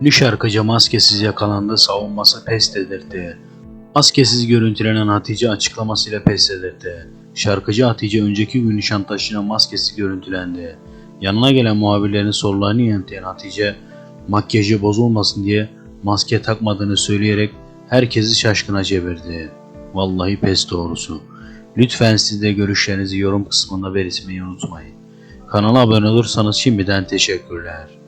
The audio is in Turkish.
Ünlü şarkıcı maskesiz yakalandı, savunması pes dedirtti. Maskesiz görüntülenen Hatice açıklamasıyla pes dedirtti. Şarkıcı Hatice önceki gün Nişantaşı'na maskesiz görüntülendi. Yanına gelen muhabirlerin sorularını yanıtlayan Hatice, makyajı bozulmasın diye maske takmadığını söyleyerek herkesi şaşkına çevirdi. Vallahi pes doğrusu. Lütfen siz de görüşlerinizi yorum kısmında belirtmeyi unutmayın. Kanala abone olursanız şimdiden teşekkürler.